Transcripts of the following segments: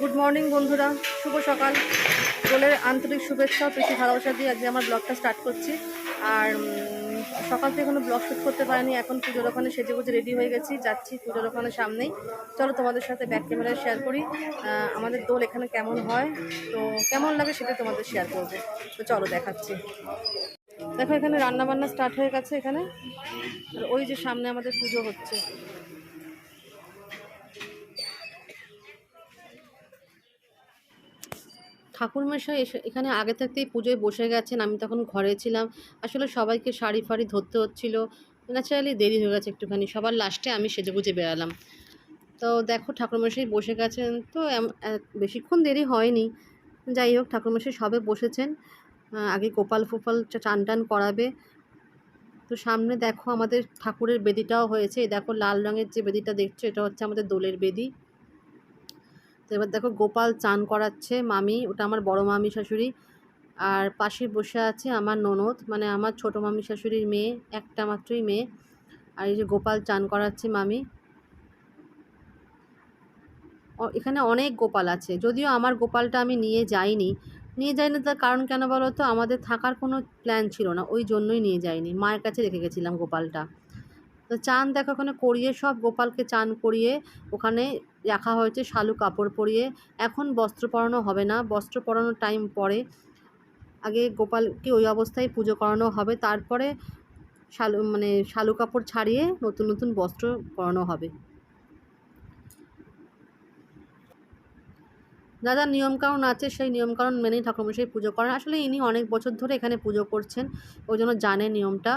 Good morning বন্ধুরা। শুভ সকাল। দোলের আন্তরিক শুভেচ্ছা, প্রীতি, ভালোবাসা দিয়ে আজকে আমার ব্লগটা স্টার্ট করছি। আর সকাল থেকে কোনো ব্লগ শ্যুট করতে পারিনি। এখন পুজোর ওখানে সেজে গুজে রেডি হয়ে গেছি। যাচ্ছি পুজোর ওখানে সামনেই। চলো তোমাদের সাথে ব্যাক ক্যামেরায় শেয়ার করি। আমাদের দোল এখানে কেমন হয়? তো কেমন লাগে সেটা তোমাদের শেয়ার করব। তো চলো দেখাচ্ছি। দেখো, এখানে রান্না বান্না স্টার্ট হয়ে গেছে এখানে। আর ওই যে সামনে আমাদের পুজো হচ্ছে। ঠাকুরমশাই এসে এখানে আগে থাকতেই পুজোয় বসে গেছেন, আমি তখন ঘরে ছিলাম। আসলে সবাইকে শাড়ি ফাড়ি ধরতে হচ্ছিল। ন্যাচারালি দেরি হয়ে গেছে একটুখানি, সবার লাস্টে আমি সেজে গুজে বেরালাম তো দেখো ঠাকুরমশাই বসে গেছেন, তো বেশিক্ষণ দেরি হয়নি। যাই হোক, ঠাকুরমশাই সবে বসেছেন। আগে গোপাল ফোপাল চান টান করাবে। তো সামনে দেখো আমাদের ঠাকুরের বেদিটাও হয়েছে। দেখো লাল রঙের যে বেদিটা দেখছ, এটা হচ্ছে আমাদের দোলের বেদি। তো এবার দেখো গোপাল চান করাচ্ছে, মামি, ওটা আমার বড় মামি শাশুড়ি। আর পাশে বসে আছে আমার ননদ মানে আমার ছোট মামি শাশুড়ির মেয়ে, একটা মাত্রই মেয়ে। আর এই যে গোপাল চান করাচ্ছে মামি। এখানে অনেক গোপাল আছে, যদিও আমার গোপালটা আমি নিয়ে যাইনি। নিয়ে যাইনি তার কারণ কেন বলো তো, আমাদের থাকার কোনো প্ল্যান ছিল না, ওই জন্যই নিয়ে যাইনি। মায়ের কাছে রেখে গেছিলাম গোপালটা। তো চান দেখো ওখানে করিয়ে সব গোপালকে চান করিয়ে ওখানে রাখা হয়েছে শালু কাপড় পরিয়ে। এখন বস্ত্র পরানো হবে না। বস্ত্র পরানোর টাইম পরে। আগে গোপালকে ওই অবস্থায় পুজো করানো হবে। তারপরে শালু মানে শালু কাপড় ছাড়িয়ে নতুন নতুন বস্ত্র পরানো হবে। যা দাদা, নিয়মকানুন আছে, সেই নিয়মকানুন মেনেই ঠাকুরমশাই পুজো করেন। আসলে ইনি অনেক বছর ধরে এখানে পুজো করছেন। ওই জন্য জানে নিয়মটা।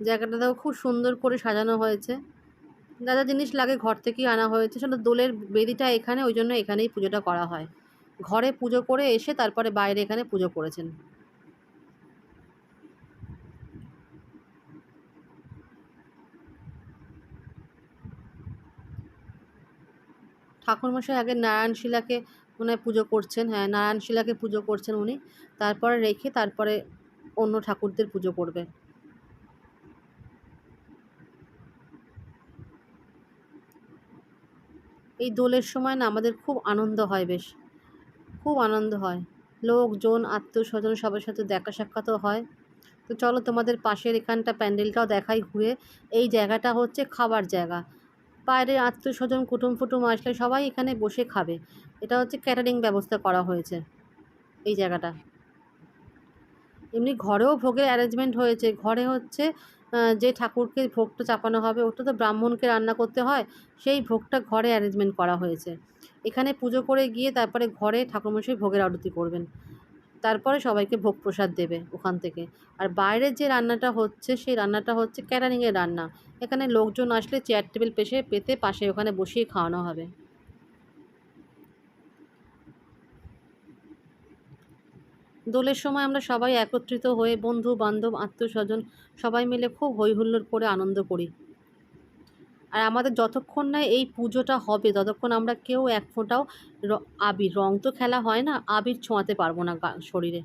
জায়গাটাতেও খুব সুন্দর করে সাজানো হয়েছে। যা যা জিনিস লাগে ঘর থেকেই আনা হয়েছে। সেটা দোলের বেদিটা এখানে, ওই জন্য এখানেই পুজোটা করা হয়। ঘরে পুজো করে এসে তারপরে বাইরে এখানে পুজো করেছেন। ঠাকুরমশাই আগে নারায়ণশিলাকে মনে হয় পুজো করছেন। হ্যাঁ নারায়ণশিলাকে পুজো করছেন উনি। তারপরে রেখে তারপরে অন্য ঠাকুরদের পুজো করবে। এই দোলের সময় না আমাদের খুব আনন্দ হয় বেশ। খুব আনন্দ হয়। লোকজন আত্মীয় স্বজন সবার সাথে দেখা সাক্ষাৎও হয়। তো চলো তোমাদের পাশের এখানটা প্যান্ডেলটাও দেখাই ঘুরে। এই জায়গাটা হচ্ছে খাবার জায়গা। বাইরের আত্মীয় স্বজন কুটুম ফুটুম আসলে সবাই এখানে বসে খাবে। এটা হচ্ছে ক্যাটারিং ব্যবস্থা করা হয়েছে এই জায়গাটা। এমনি ঘরেও ভোগের অ্যারেঞ্জমেন্ট হয়েছে। ঘরে হচ্ছে যে ঠাকুরকে ভোগটা চাপানো হবে, ওটা তো ব্রাহ্মণকে রান্না করতে হয়, সেই ভোগটা ঘরে অ্যারেঞ্জমেন্ট করা হয়েছে। এখানে পুজো করে গিয়ে তারপরে ঘরে ঠাকুরমশাই ভোগের আরতি করবেন। তারপরে সবাইকে ভোগ প্রসাদ দেবে ওখান থেকে। আর বাইরের যে রান্নাটা হচ্ছে, সেই রান্নাটা হচ্ছে ক্যাটারিংয়ের রান্না। এখানে লোকজন আসলে চেয়ার টেবিল পেশে পেতে পাশে ওখানে বসিয়ে খাওয়ানো হবে। দোলের সময় আমরা সবাই একত্রিত হয়ে বন্ধু, বান্ধব, আত্মীয়স্বজন সবাই মিলে খুব হই হুল্লোড় করে আনন্দ করি। আর আমাদের যতক্ষণ না এই পুজোটা হবে, ততক্ষণ আমরা কেউ এক ফোঁটাও আবির, রং তো খেলা হয় না, আবির ছোঁয়াতে পারব না শরীরে।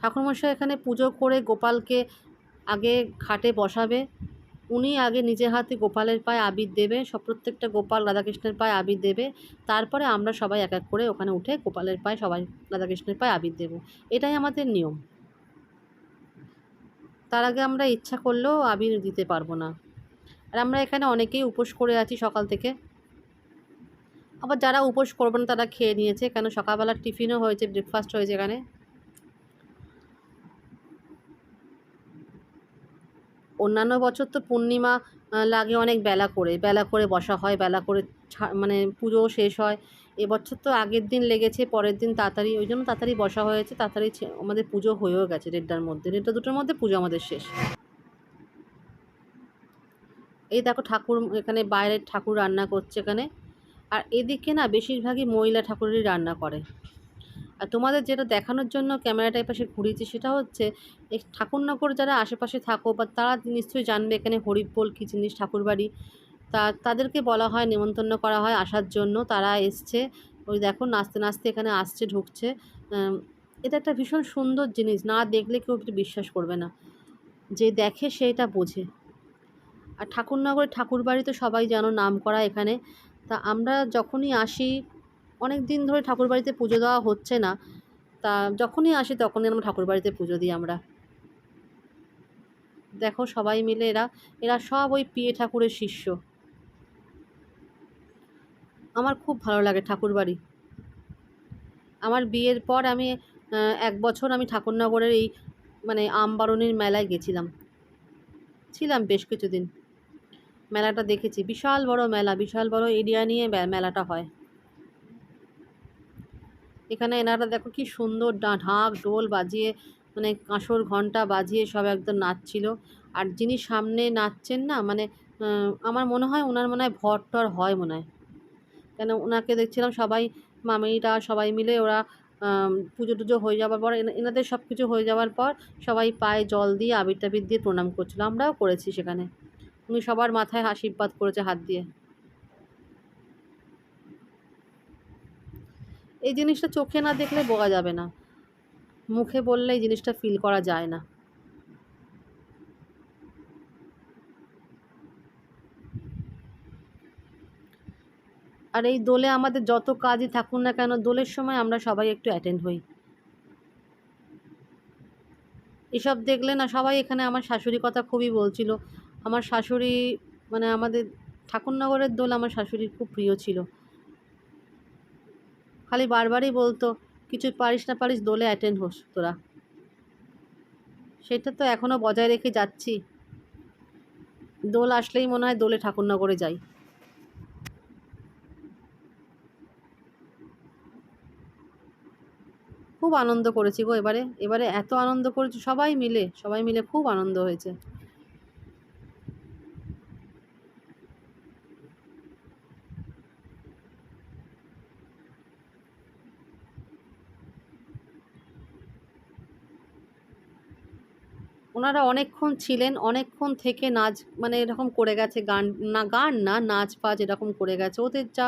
ঠাকুরমশাই এখানে পুজো করে গোপালকে আগে খাটে বসাবে উনি আগে নিজের হাতে গোপালের পায়ে আবির দেবে সব প্রত্যেকটা গোপাল রাধাকৃষ্ণের পায়ে আবির দেবে। তারপরে আমরা সবাই এক এক করে ওখানে উঠে গোপালের পায়ে সবাই রাধাকৃষ্ণের পায়ে আবির দেবো। এটাই আমাদের নিয়ম। তার আগে আমরা ইচ্ছা করলেও আবির দিতে পারব না। আর আমরা এখানে অনেকেই উপোস করে আছি সকাল থেকে। আবার যারা উপোস করবে না তারা খেয়ে নিয়েছে। কেন? সকালবেলার টিফিনও হয়েছে ব্রেকফাস্ট হয়েছে এখানে। অন্যান্য বছর তো পূর্ণিমা লাগে অনেক বেলা করে। বেলা করে বসা হয়, বেলা করে মানে পুজোও শেষ হয়। এবছর তো আগের দিন লেগেছে, পরের দিন তাড়াতাড়ি, ওই জন্য তাড়াতাড়ি বসা হয়েছে, তাড়াতাড়ি আমাদের পুজো হয়েও গেছে দেড়টার মধ্যে। দেড়টা দুটোর মধ্যে পুজো আমাদের শেষ। এই দেখো ঠাকুর, এখানে বাইরের ঠাকুর রান্না করছে এখানে। আর এদিকে না, বেশিরভাগই মহিলা ঠাকুরেরই রান্না করে। আর তোমাদের যেটা দেখানোর জন্য ক্যামেরাটা পাশে ঘুরিয়েছি সেটা হচ্ছে, এই ঠাকুরনগর যারা আশেপাশে থাকো বা তারা নিশ্চয়ই জানবে এখানে হরিবোল কী জিনিস ঠাকুরবাড়ি। তা তাদেরকে বলা হয় নেমন্তন্ন করা হয় আসার জন্য, তারা এসছে। ওই দেখো নাচতে নাচতে এখানে আসছে, ঢুকছে। এটা একটা ভীষণ সুন্দর জিনিস, না দেখলে কেউ একটু বিশ্বাস করবে না। যে দেখে সেটা বোঝে। আর ঠাকুরনগরের ঠাকুরবাড়ি তো সবাই জানো নাম করা এখানে। তা আমরা যখনই আসি অনেক দিন ধরে ঠাকুরবাড়িতে পুজো দেওয়া হচ্ছে না। তা যখনই আসি তখনই আমরা ঠাকুরবাড়িতে পুজো দিই আমরা। দেখো সবাই মিলে এরা এরা সব ওই পিয়ে ঠাকুরের শিষ্য। আমার খুব ভালো লাগে ঠাকুরবাড়ি। আমার বিয়ের পর আমি এক বছর আমি ঠাকুরনগরের এই মানে আমবারণীর মেলায় গেছিলাম। ছিলাম বেশ কিছুদিন। মেলাটা দেখেছি। বিশাল বড় মেলা, বিশাল বড় এরিয়া নিয়ে মেলাটা হয়। এখানে এনারা দেখো কি সুন্দর ঢাক ডোল বাজিয়ে মানে কাঁসর ঘণ্টা বাজিয়ে সব একদম নাচছিল। আর যিনি সামনে নাচছেন না মানে আমার মনে হয় ওনার মনে হয় ভর টর হয় মনে হয়। কেন ওনাকে দেখছিলাম সবাই, মামিরা সবাই মিলে ওরা পুজো টুজো হয়ে যাওয়ার পর এনাদের সব কিছু হয়ে যাওয়ার পর সবাই পায়ে জল দিয়ে আবির টাবির দিয়ে প্রণাম করছিল। আমরাও করেছি সেখানে। উনি সবার মাথায় আশীর্বাদ করেছে হাত দিয়ে। এই জিনিসটা চোখে না দেখলে বোঝা যাবে না। মুখে বললে এই জিনিসটা ফিল করা যায় না। আর এই দোলে আমাদের যত কাজই থাকুন না কেন, দোলের সময় আমরা সবাই একটু অ্যাটেন্ড হই। এসব দেখলে না সবাই এখানে আমার শাশুড়ি কথা খুবই বলছিল। আমার শাশুড়ি মানে আমাদের ঠাকুরনগরের দোল আমার শাশুড়ির খুব প্রিয় ছিল। খালি বারবারই বলতো, কিছু পারিস না পারিস, দোলে অ্যাটেন্ড হোস তোরা। সেটা তো এখনও বজায় রেখে যাচ্ছি। দোল আসলেই মনে হয় দোলে ঠাকুরনগরে যাই। খুব আনন্দ করেছি গো এবারে। এবারে এত আনন্দ করেছি, সবাই মিলে সবাই মিলে খুব আনন্দ হয়েছে। ওনারা অনেকক্ষণ ছিলেন, অনেকক্ষণ থেকে নাচ মানে এরকম করে গেছে গান, না গান না, নাচ ফাচ এরকম করে গেছে। ওদের যা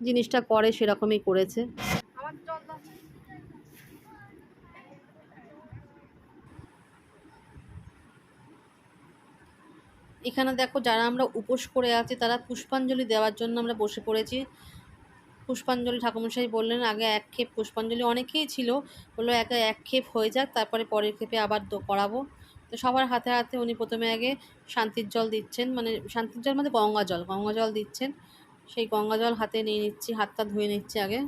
জিনিসটা করে সেরকমই করেছে। এখানে দেখো যারা আমরা উপোস করে আছি, তারা পুষ্পাঞ্জলি দেওয়ার জন্য আমরা বসে পড়েছি। পুষ্পাঞ্জলি ঠাকুরমশাই বললেন, আগে এক ক্ষেপ পুষ্পাঞ্জলি, অনেকেই ছিল, বলল একে এক ক্ষেপ হয়ে যাক, তারপরে পরের ক্ষেপে আবার করাবো। তো সবার হাতে হাতে উনি প্রথমে আগে শান্তির জল দিচ্ছেন মানে শান্তির জল মানে গঙ্গা জল গঙ্গা জল দিচ্ছেন। সেই গঙ্গা জল হাতে নিয়ে নিচ্ছি, হাতটা ধুয়ে নিচ্ছি আগে।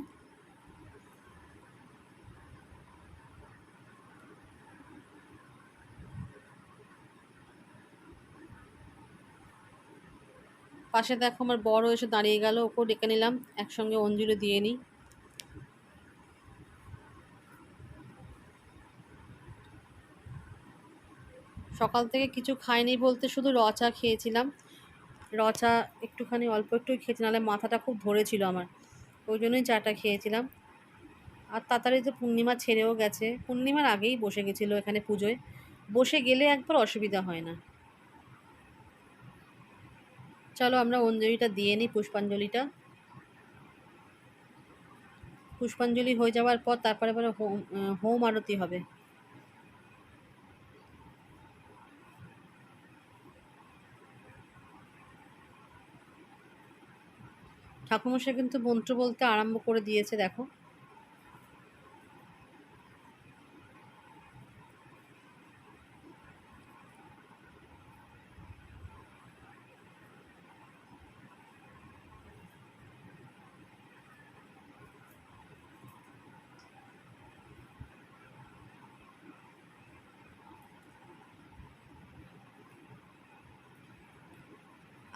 পাশে দেখো আমার বড় এসে দাঁড়িয়ে গেল, ওকেও ডেকে নিলাম, একসঙ্গে অঞ্জলি দিয়ে নিই। সকাল থেকে কিছু খাইনি বলতে শুধু র চা খেয়েছিলাম। র চা একটুখানি অল্প একটু খেয়েছি, নাহলে মাথাটা খুব ধরেছিল আমার। ওই জন্যই চাটা খেয়েছিলাম। আর তাড়াতাড়ি তো পূর্ণিমা ছেড়েও গেছে, পূর্ণিমার আগেই বসে গেছিল এখানে পুজোয়। বসে গেলে একবার অসুবিধা হয় না। চলো আমরা অঞ্জলিটা দিয়ে নিই, পুষ্পাঞ্জলিটা। পুষ্পাঞ্জলি হয়ে যাওয়ার পর তারপরে আবার হোম হোম আরতি হবে। ঠাকুমশাই কিন্তু মন্ত্র বলতে আরম্ভ করে দিয়েছে দেখো।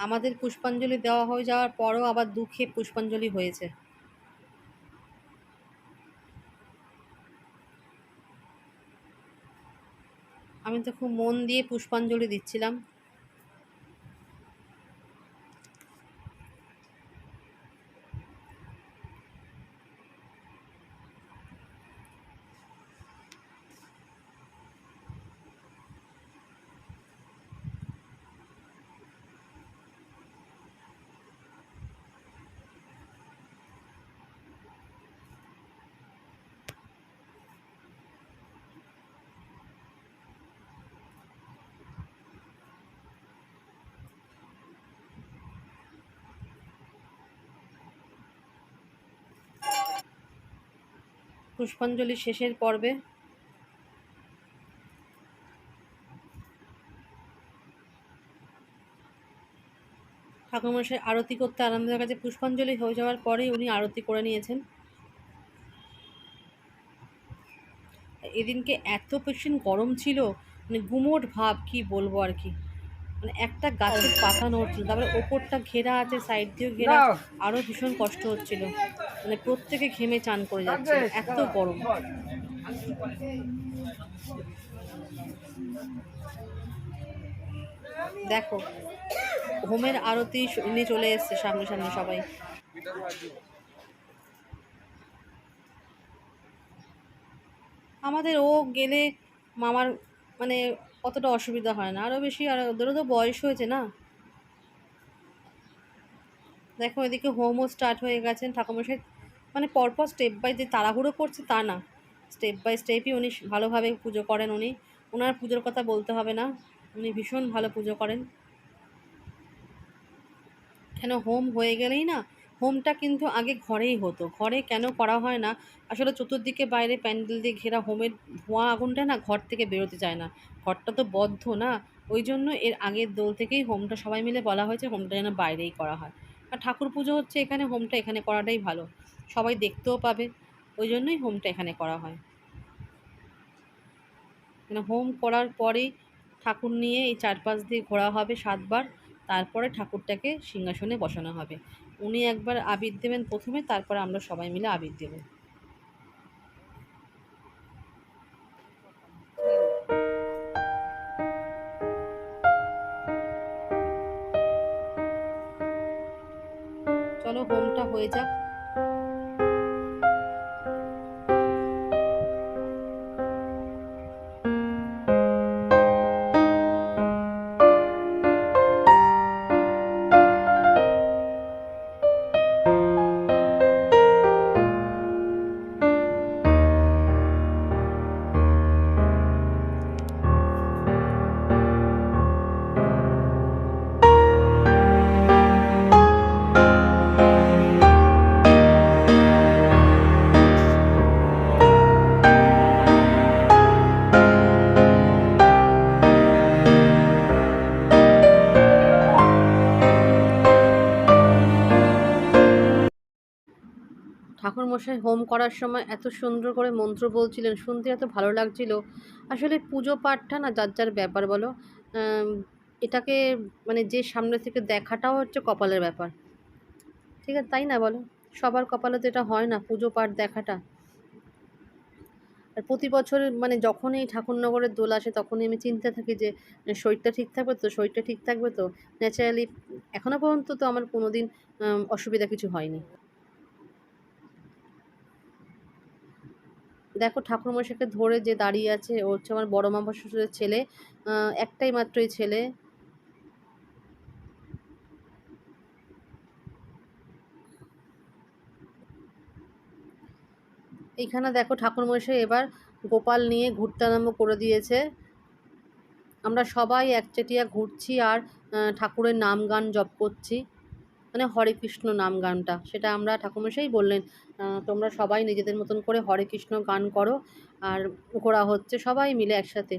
আমাদের পুষ্পাঞ্জলি দেওয়া হয়ে যাওয়ার পরও আবার দুঃখে পুষ্পাঞ্জলি হয়েছে। আমি তো খুব মন দিয়ে পুষ্পাঞ্জলি দিচ্ছিলাম। পুষ্পাঞ্জলি শেষের পর্বে। ঠাকুরমশাই আরতি করতে আনন্দ হয়ে গেছে পুষ্পাঞ্জলি হয়ে যাওয়ার পরেই উনি আরতি করে নিয়েছেন। এদিনকে এত ভীষণ গরম ছিল মানে গুমোট ভাব, কি বলব আর কি। মানে একটা গাছের পাতা নড়ছিল তারপরে ওপরটা ঘেরা আছে সাইড দিয়েও ঘেরা আরও ভীষণ কষ্ট হচ্ছিল। মানে প্রত্যেকে ঘেমে চান করে যাচ্ছে এত গরম। দেখো হোমের আরতি নিয়ে চলে এসছে সামনে সামনে সবাই। আমাদের ও গেলে মামার মানে অতটা অসুবিধা হয় না। আরও বেশি, আর, ওদেরও তো বয়স হয়েছে না? দেখো, এদিকে হোমও স্টার্ট হয়ে গেছেন ঠাকুমশাই মানে পরপর স্টেপ বাই যে তাড়াহুড়ো করছে তা না। স্টেপ বাই স্টেপই উনি ভালোভাবে পুজো করেন উনি। ওনার পুজোর কথা বলতে হবে না। উনি ভীষণ ভালো পুজো করেন। কেন হোম হয়ে গেলেই না হোমটা কিন্তু আগে ঘরেই হতো। ঘরে কেন করা হয় না? আসলে চতুর্দিকে বাইরে প্যান্ডেল দিয়ে ঘেরা হোমের ধোঁয়া আগুনটা না ঘর থেকে বেরোতে চায় না। ঘরটা তো বদ্ধ না, ওই জন্য এর আগের দোল থেকেই হোমটা সবাই মিলে বলা হয়েছে হোমটা যেন বাইরেই করা হয়। আর ঠাকুর পুজো হচ্ছে এখানে, হোমটা এখানে করাটাই ভালো। সবাই দেখতেও পাবে, ওই জন্যই হোমটা এখানে করা হয়। মানে হোম করার পরেই ঠাকুর নিয়ে এই চারপাশ দিয়ে ঘোরা হবে সাতবার, তারপরে ঠাকুরটাকে সিংহাসনে বসানো হবে। উনি একবার আবির দেবেন প্রথমে, তারপর আমরা সবাই মিলে আবির দেব। চলো হোমটা হয়ে যাক। ঠাকুরমশাই হোম করার সময় এত সুন্দর করে মন্ত্র বলছিলেন, শুনতে এত ভালো লাগছিল। আসলে পুজো পাঠটা না যার যার ব্যাপার বলো এটাকে মানে যে সামনে থেকে দেখাটাও হচ্ছে কপালের ব্যাপার। ঠিক আছে, তাই না বলো? সবার কপালে তো এটা হয় না, পুজো পাঠ দেখাটা। আর প্রতি বছর মানে যখনই ঠাকুরনগরের দোল আসে, তখনই আমি চিন্তা থাকি যে, শরীরটা ঠিক থাকবে তো? শরীরটা ঠিক থাকবে তো? ন্যাচারালি এখনও পর্যন্ত তো আমার কোনো দিন অসুবিধা কিছু হয়নি। দেখো ঠাকুরমশাইকে ধরে যে দাঁড়িয়ে আছে, ও হচ্ছে আমার বড় মামা শ্বশুরের ছেলে একটাই মাত্রই ছেলে। এইখানে দেখো ঠাকুরমশাই এবার গোপাল নিয়ে ঘুরতে আরম্ভ করে দিয়েছে। আমরা সবাই একচেটিয়া ঘুরছি আর ঠাকুরের নাম গান জপ করছি। মানে হরে কৃষ্ণ নাম গানটা। সেটা আমরা ঠাকুরমশাই বললেন তোমরা সবাই নিজেদের মতন করে হরে কৃষ্ণ গান করো আর ঘোরা হচ্ছে সবাই মিলে একসাথে।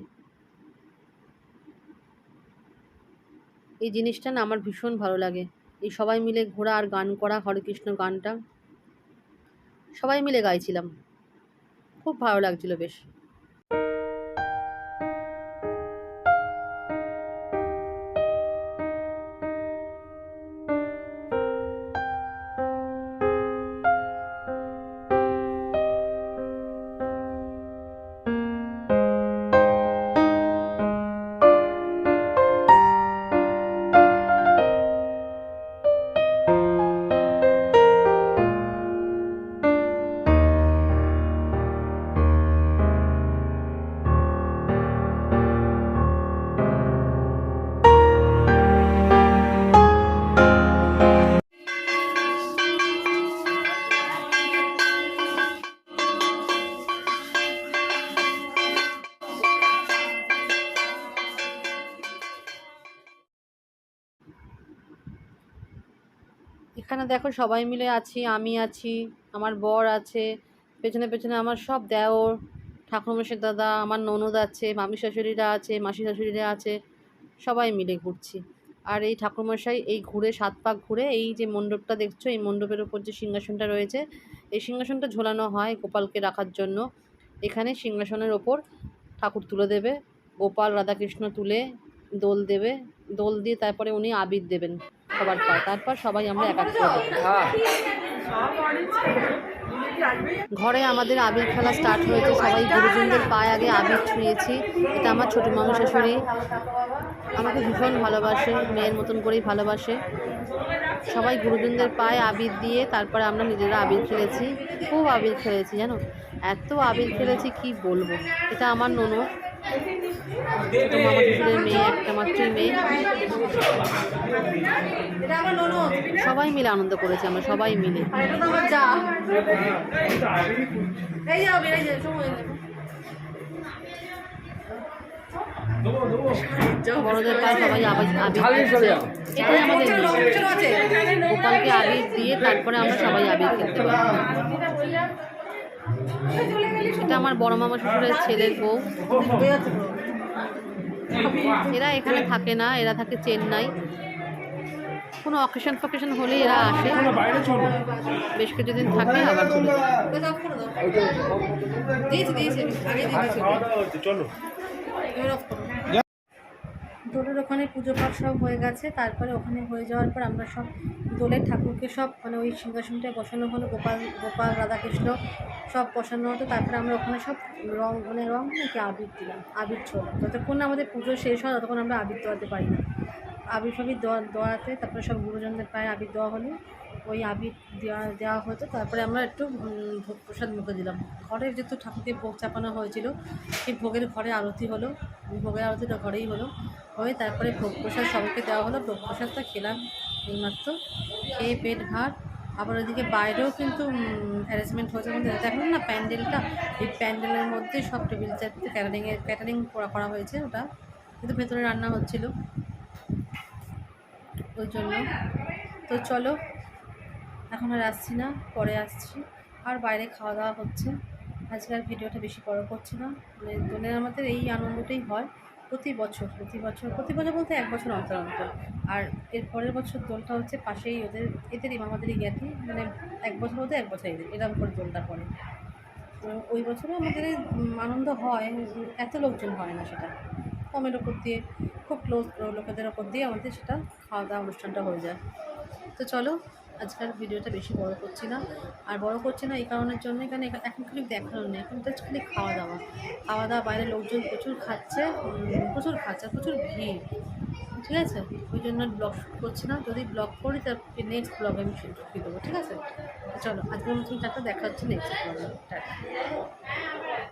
এই জিনিসটা না আমার ভীষণ ভালো লাগে। এই সবাই মিলে ঘোরা আর গান করা হরে কৃষ্ণ গানটা। সবাই মিলে গাইছিলাম। খুব ভালো লাগছিল বেশ। এখানে দেখো সবাই মিলে আছি, আমি আছি, আমার বর আছে, পেছনে পেছনে আমার সব দেওর ঠাকুরমশের দাদা, আমার ননদ আছে, মামি শাশুড়িরা আছে, মাসি শাশুড়িরা আছে, সবাই মিলে ঘুরছি। আর এই ঠাকুরমশাই এই ঘুরে সাত পাক ঘুরে এই যে মণ্ডপটা দেখছ, এই মণ্ডপের ওপর যে সিংহাসনটা রয়েছে, এই সিংহাসনটা ঝোলানো হয় গোপালকে রাখার জন্য। এখানে সিংহাসনের ওপর ঠাকুর তুলে দেবে, গোপাল রাধাকৃষ্ণ তুলে দোল দেবে, দোল দিয়ে তারপরে উনি আবির দেবেন। সবার পর তারপর সবাই আমরা এক এক ঘরে আমাদের আবির খেলা স্টার্ট হয়েছে, সবাই গুরুজনদের পায়ে আগে আবির ছুঁয়েছি। এটা আমার ছোটো মামা শাশুড়ি। আমাকে ভীষণ ভালোবাসে, মেয়ের মতন করেই ভালোবাসে। সবাই গুরুজনদের পায়ে আবির দিয়ে তারপরে আমরা নিজেরা আবির খেলেছি। খুব আবির খেলেছি, জানো? এত আবির খেলেছি, কি বলব? এটা আমার ননদ। ছোটো মেয়ে একটা মাত্রই মেয়ে সবাই মিলে আনন্দ করেছি আমরা সবাই মিলে। বড়দের পায়ে সবাই আবির আবির এটাই আমাদের। গোপালকে আবির দিয়ে তারপরে আমরা সবাই আবির খেলতে পারি এটা আমার বড় মামা শ্বশুরের ছেলের বউ। এরা এখানে থাকে না এরা থাকে চেন্নাই। কোনো অকেশন ফকেশন হলে এরা আসে। বেশ কিছুদিন থাকে আবার চলে যায়। চলো। দোলের ওখানে পুজো পাঠ সব হয়ে গেছে, তারপরে ওখানে হয়ে যাওয়ার পর আমরা সব দোলের ঠাকুরকে সব মানে ওই সিংহাসনটায় বসানো হলো, গোপাল গোপাল, রাধাকৃষ্ণ সব বসানো হতো, তারপরে আমরা ওখানে সব রং মানে রং নাকি আবির দিলাম, আবির ছোল যতক্ষণ আমাদের পুজো শেষ হয় ততক্ষণ আমরা আবির দেওয়াতে পারি না। আবির ফাবির দেওয়া দেওয়াতে তারপরে সব গুরুজনদের পায়ে আবির দেওয়া হলো ওই আবির দেওয়া দেওয়া হতো। তারপরে আমরা একটু ভোগ প্রসাদ মুখে দিলাম। ঘরে যেহেতু ঠাকুরকে ভোগ চাপানো হয়েছিল, সেই ভোগের ঘরে আরতি হলো। ভোগের আরতিটা ঘরেই হলো। হয়ে তারপরে ভোগ প্রসাদ সবাইকে দেওয়া হলো। ভোগ প্রসাদটা খেলাম এইমাত্র। খেয়ে পেট ভাত। আবার ওইদিকে বাইরেও কিন্তু অ্যারেঞ্জমেন্ট হয়েছে দেখুন না প্যান্ডেলটা, এই প্যান্ডেলের মধ্যে সব টেবিল চারটে ক্যাটারিংয়ের ক্যাটারিং করা হয়েছে ওটা। কিন্তু ভেতরে রান্না হচ্ছিল। ওই জন্য। তো চলো এখন আর আসছি না, পরে আসছি। আর বাইরে খাওয়া দাওয়া হচ্ছে। আজকে আর ভিডিওটা বেশি বড় করছি না। মানে দোলের আমাদের এই আনন্দটাই হয় প্রতি বছর প্রতি বছর প্রতি বছর বলতে এক বছর অন্তর অন্তর। আর এর পরের বছর দোলটা হচ্ছে পাশেই ওদের, এদেরই মামাদেরই জ্ঞাতি। মানে এক বছর হতে এক বছর এদের, এরকম করে দোলটা পড়ে। তো ওই বছরও আমাদের আনন্দ হয়। এত লোকজন হয় না সেটা। কমের ওপর দিয়ে, খুব ক্লোজ লোকেদের ওপর দিয়ে আমাদের সেটা খাওয়া দাওয়া অনুষ্ঠানটা হয়ে যায়। তো চলো আজকাল ভিডিওটা বেশি বড় করছি না। আর বড় করছি না এই কারণের জন্য এখানে এখন খালি দেখানো নেই। এখন জাস্ট খালি খাওয়া দাওয়া খাওয়া দাওয়া বাইরে লোকজন প্রচুর খাচ্ছে প্রচুর খাচ্ছে প্রচুর ভিড়। ঠিক আছে? ওই জন্য ব্লগ শ্যুট করছি না। যদি ব্লগ করি তার নেক্সট ব্লগে আমি শ্যুট করে দেবো। ঠিক আছে? চলো, আজকের মতন টাটা, দেখা হচ্ছে নেক্সট ব্লগে